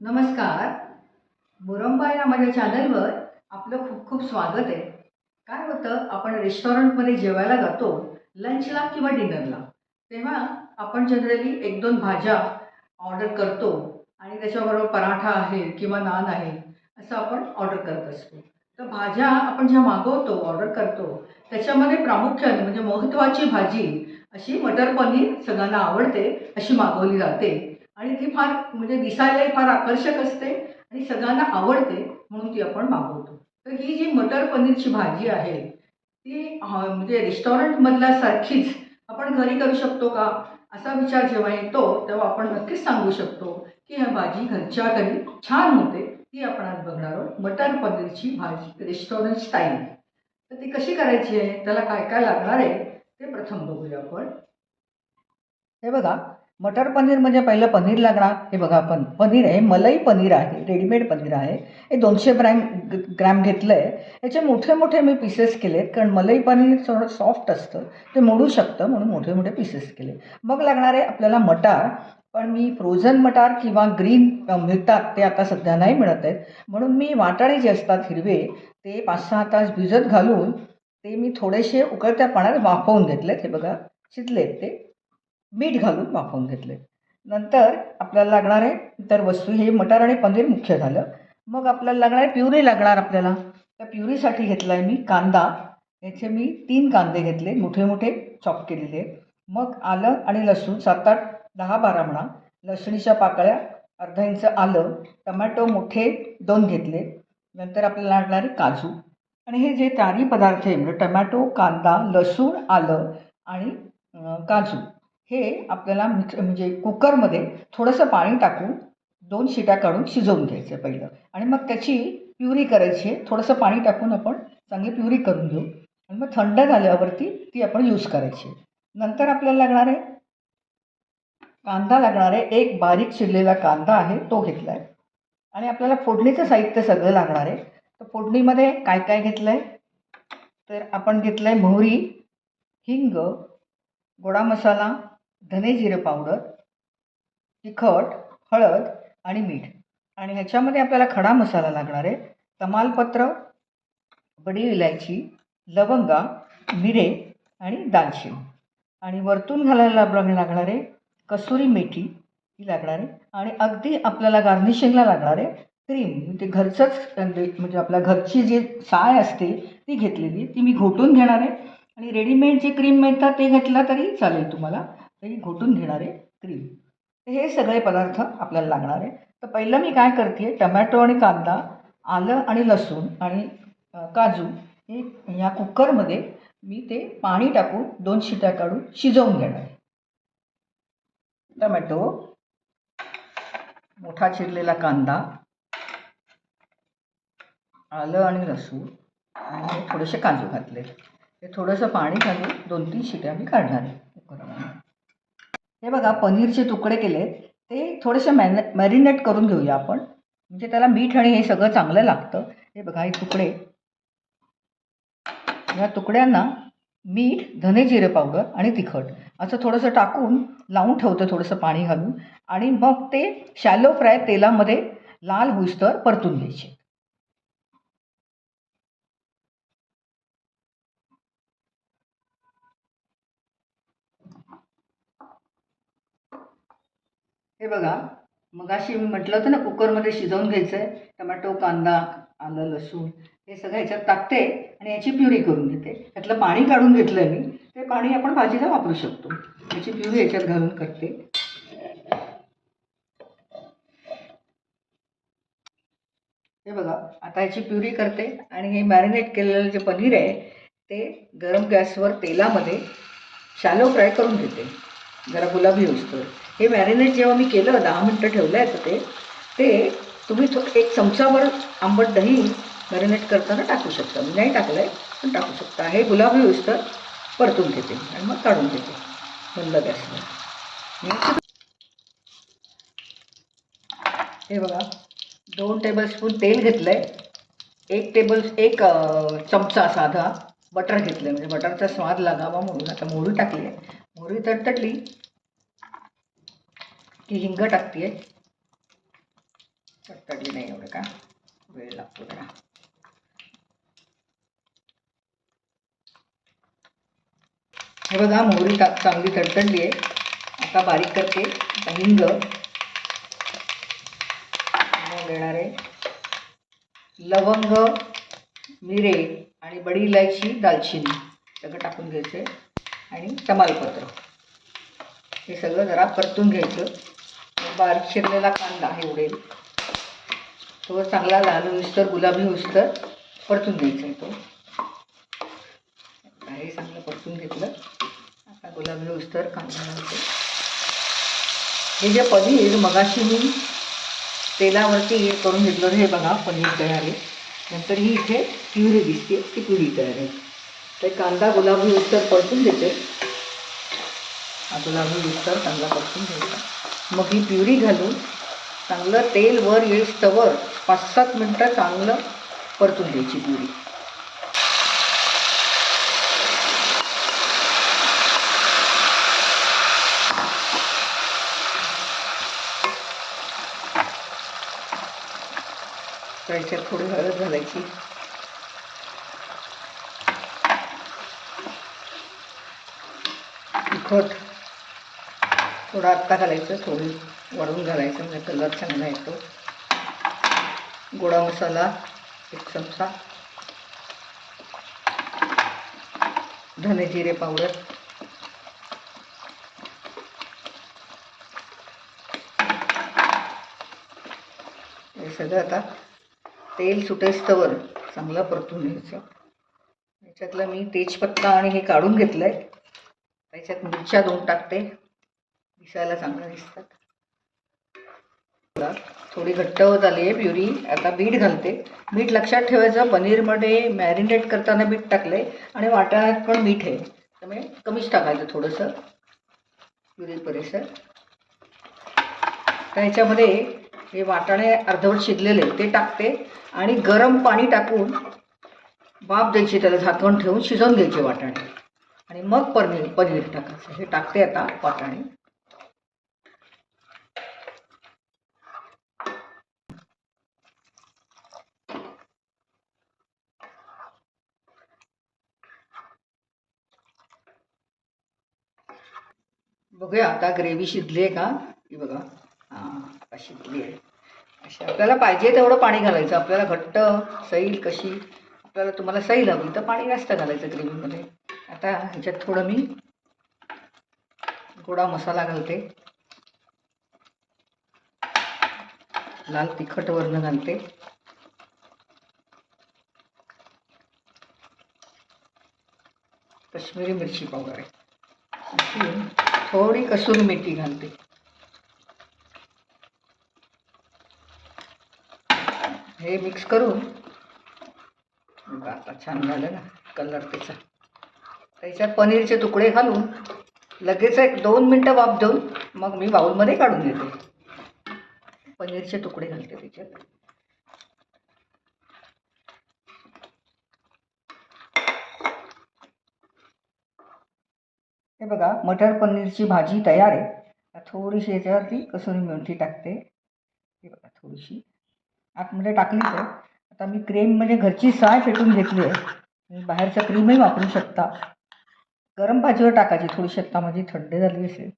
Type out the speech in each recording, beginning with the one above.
नमस्कार. मुरंबा या माझ्या चॅनलवर आपलं खूप खूप स्वागत आहे. काय होतं आपण रेस्टॉरंटमध्ये जेवायला जातो लंचला किंवा डिनरला तेव्हा आपण जनरली एक दोन भाज्या ऑर्डर करतो आणि त्याच्याबरोबर पराठा आहे किंवा नान आहे असं आपण ऑर्डर करत असतो. तर भाज्या आपण ज्या मागवतो ऑर्डर करतो त्याच्यामध्ये प्रामुख्याने म्हणजे महत्त्वाची भाजी अशी मटर पनीर सगळ्यांना आवडते अशी मागवली जाते. आणि ती फार म्हणजे दिसायलाही फार आकर्षक असते आणि सगळ्यांना आवडते म्हणून ती आपण मागवतो. तर ही जी मटर पनीरची भाजी आहे ती म्हणजे रेस्टॉरंटमधल्या सारखीच आपण घरी करू शकतो का? असा विचार जेव्हा येतो तेव्हा आपण नक्कीच सांगू शकतो की ह्या भाजी घरच्या घरी छान होते. ती आपण आज बघणार आहोत. मटर पनीरची भाजी रेस्टॉरंट स्टाईल तर ती कशी करायची आहे? त्याला काय काय लागणार आहे? ते प्रथम बघूया आपण. हे बघा मटर पनीर म्हणजे पहिलं पनीर लागणार. हे बघा आपण. पनीर आहे मलाई पनीर आहे रेडीमेड पनीर आहे. हे दोनशे ग्रॅम ग्रॅम घेतलं आहे याचे मोठे मोठे मी पीसेस केले आहेत कारण मलाई पनीर थोडं सॉफ्ट असतं. ते मोडू शकतं म्हणून मोठे मोठे पीसेस केले मग लागणार आहे आपल्याला मटार. पण मी फ्रोझन मटार किंवा ग्रीन मिळतात ते आता सध्या नाही मिळत आहेत. म्हणून मी वाटाणे जे असतात हिरवे ते पाच सहा तास भिजत घालून ते मी थोडेसे उकळत्या पाण्यात वाफवून घेतलेत. हे बघा शिजलेत ते. मीठ घालून वाफवून घेतले. नंतर आपल्याला लागणार आहे इतर वस्तू. हे मटार आणि पनीर मुख्य झालं. मग आपल्याला लागणार आहे प्युरी लागणार आपल्याला. त्या प्युरीसाठी घेतला आहे मी कांदा. याचे मी तीन कांदे घेतले. मोठे मोठे चॉप केलेले. मग आलं आणि लसूण सात आठ दहा बारा म्हणा. लसणीच्या पाकळ्या अर्धा इंच आलं. टमॅटो मोठे दोन घेतले. नंतर आपल्याला लागणारे काजू. आणि हे जे चारही पदार्थ आहे म्हणजे टमॅटो कांदा लसूण आलं आणि काजू. हे आपल्याला मिक्स म्हणजे कुकरमध्ये थोडंसं पाणी टाकून दोन शिट्या काढून शिजवून घ्यायचं पहिलं. आणि मग त्याची प्युरी करायची आहे. थोडंसं पाणी टाकून आपण चांगली प्युरी करून घेऊ. आणि मग थंड झाल्यावरती ती आपण यूज करायची नंतर आपल्याला लागणार आहे कांदा लागणार आहे. एक बारीक चिरलेला कांदा आहे तो घेतला आहे आणि आपल्याला फोडणीचं साहित्य सगळं लागणार आहे. तर फोडणीमध्ये काय काय घेतलं आहे तर आपण घेतलं आहे मोहरी हिंग गोडा मसाला धने जिरे पावडर तिखट हळद आणि मीठ. आणि ह्याच्यामध्ये आपल्याला खडा मसाला लागणार आहे. तमालपत्र बडी इलायची लवंगा मिरे आणि दालचिनी. आणि वरतून घालायला आपल्याला लागणार आहे कसुरी मेथी ही लागणार आहे. आणि अगदी आपल्याला गार्निशिंगला लागणार आहे क्रीम म्हणजे घरचंच म्हणजे, म्हणजे आपल्या घरची जी साय असते ती घेतलेली ती मी घोटून घेणार आहे. आणि रेडीमेड जे क्रीम मिळतात ते घेतला तरी चालेल तुम्हाला. तरी घोटून घेणारे क्रीम हे सगळे पदार्थ आपल्याला लागणार आहे. तर पहिलं मी काय करते टमॅटो आणि कांदा आलं आणि लसूण आणि काजू हे या कुकरमध्ये मी ते पाणी टाकून दोन शिट्या काढून शिजवून घेणार आहे. टमॅटो मोठा चिरलेला कांदा आलं आणि लसूण आणि थोडेसे काजू घातले. हे थोडंसं पाणी घालून दोन तीन शिट्या मी काढणार आहे कुकरमध्ये. हे बघा पनीरचे तुकडे केलेत ते थोडेसे मॅन मॅरिनेट करून घेऊया आपण. म्हणजे त्याला मीठ आणि हे सगळं चांगलं लागतं. हे बघा हे तुकडे. या तुकड्यांना मीठ धने जिरे पावडर आणि तिखट असं थोडंसं टाकून लावून ठेवतं थोडंसं पाणी घालून. आणि मग ते शॅलो फ्राय तेलामध्ये लाल होईस्तर परतून घ्यायचे. हे बघा मगाशी मी म्हटलं होतं ना कुकरमध्ये शिजवून घ्यायचं आहे टमॅटो कांदा आलं लसूण हे सगळं ह्याच्यात टाकते आणि याची प्युरी करून घेते. त्यातलं पाणी काढून घेतलं आहे मी ते पाणी आपण भाजीला वापरू शकतो. याची प्युरी याच्यात घालून करते. हे बघा आता याची प्युरी करते आणि हे मॅरिनेट केलेलं जे पनीर आहे ते गरम गॅसवर तेलामध्ये शॅलो फ्राय करून घेते. जरा गुलाबी होईस्तोवर हे मॅरिनेट जेव्हा मी केलं दहा मिनटं ठेवलं आहे ते ते तुम्ही थो एक चमचाभर आंबट दही मॅरिनेट करताना टाकू शकता. मी नाही टाकलं आहे पण टाकू शकता. हे गुलाबी होईस्तर परतून घेते आणि मग काढून घेते. बंद गॅसवर. हे बघा दोन टेबलस्पून तेल घेतलं आहे एक टेबल एक चमचा साधा. बटर घेतलं म्हणजे बटरचा स्वाद लागावा म्हणून आता मोहरी टाकली आहे. मोहरी तडतडली की हिंग टाकते तडतडली नाही एवढं का? वेळ लागतो जरा. हे बघा मोहरी टाक चांगली तडतडली आहे. आता बारीक करते. आता हिंग. मग येणार आहे. लवंग. मिरे आणि बडी इलायची दालचिनी. सगळं टाकून घ्यायचं आहे आणि तमालपत्र. हे सगळं जरा परतून घ्यायचं. बारीक शिरलेला कांदा हे उडेल. तो चांगला लाल उस्तर गुलाबी उस्तर परतून घ्यायचा आहे तो. हे चांगलं परतून घेतलं. आता गुलाबी उस्तर कांदा हे जे पनीर मगाशी मी तेलावरती हे करून घेतलं हे बघा पनीर तयार आहे. नंतर ही इथे प्युरी दिसते ती प्युरी तयार आहे. तर कांदा गुलाबी उत्तर परतून देते हा गुलाबी उत्तर चांगला परतून घ्यायचा मग ही प्युरी घालून चांगलं तेल वर येईस्तवर पाच सात मिनटं चांगलं परतून द्यायची प्युरी त्याच्यात थोडी हळद घालायची. तिखट थोडं आत्ता घालायचं थोडी वरून घालायचं म्हणजे कलर चांगला येतो गोडा मसाला एक चमचा. धने जिरे पावडर. हे सगळं आता तेल सुटेस्तवर चांगलं परतून घ्यायचं. याच्यातलं मी तेजपत्ता आणि हे काढून घेतलं आहे त्याच्यात मिरच्या दोन टाकते. दिसायला चांगलं दिसतात. थोडी घट्ट होत आली आहे प्युरी. आता बीट घालते. मीठ लक्षात ठेवायचं पनीरमध्ये मॅरिनेट करताना बीट टाकलं आहे आणि वाटाण्यात पण मीठ आहे. त्यामुळे कमीच टाकायचं थोडंसं. प्युरी परिसर तर ह्याच्यामध्ये हे वाटाणे अर्धवट शिजलेले ते टाकते. आणि गरम पाणी टाकून वाफ द्यायची त्याला झाकण ठेवून शिजवून घ्यायचे वाटाणे. आणि मग पनीर पनीर टाकायचं. हे टाकते आता वाटाणे. बघूया आता ग्रेव्ही शिजली आहे का? ही बघा. हां आता शिजली आहे अशी आपल्याला पाहिजे तेवढं पाणी घालायचं. आपल्याला घट्ट सैल कशी? आपल्याला तुम्हाला सैल हवी तर पाणी जास्त घालायचं ग्रेव्हीमध्ये. आता ह्याच्यात थोडं मी गोडा मसाला घालते. लाल तिखट वर्ण घालते. कश्मीरी मिरची पावडर आहे. थोडी कसुरी मेथी घालते. हे मिक्स बघा, आता छान झालं ना कलर त्याचा. त्याच्यात पनीरचे तुकडे घालून लगेच एक दोन मिनटं वाफ देऊन मग मी बाउलमध्ये काढून घेते पनीरचे तुकडे घालते त्याच्यात. हे बघा, मटर पनीरची भाजी तयार आहे. थोडीशी याच्यावरती कसुरी मेथी टाकते. हे बघा, थोडीशी. आतमध्ये टाकलीच आहे. आता मी क्रीम म्हणजे घरची साय फेटून घेतली आहे. तुम्ही बाहेरचं क्रीमही वापरू शकता. गरम भाजीवर टाकायची थोडीशी आता माझी थंडी झाली असेल.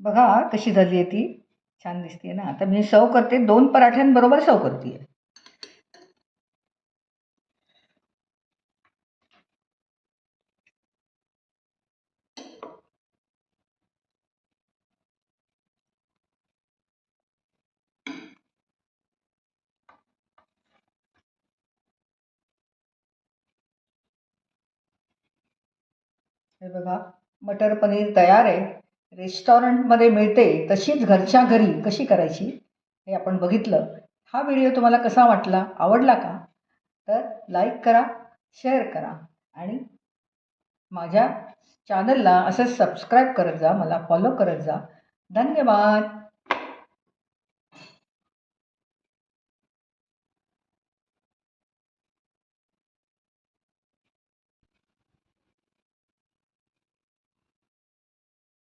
बघा, कशी झाली आहे ती. छान दिसते ना. आता मी सर्व करते. दोन पराठ्यांबरोबर सर्व करते हे बघा, मटर पनीर तयार आहे. रेस्टॉरंटमध्ये मिळते तशीच घरच्या घरी कशी करायची हे आपण बघितलं. हा व्हिडिओ तुम्हाला कसा वाटला आवडला का? तर लाईक करा शेअर करा आणि माझ्या चॅनलला असं सबस्क्राईब करत जा मला फॉलो करत जा. धन्यवाद.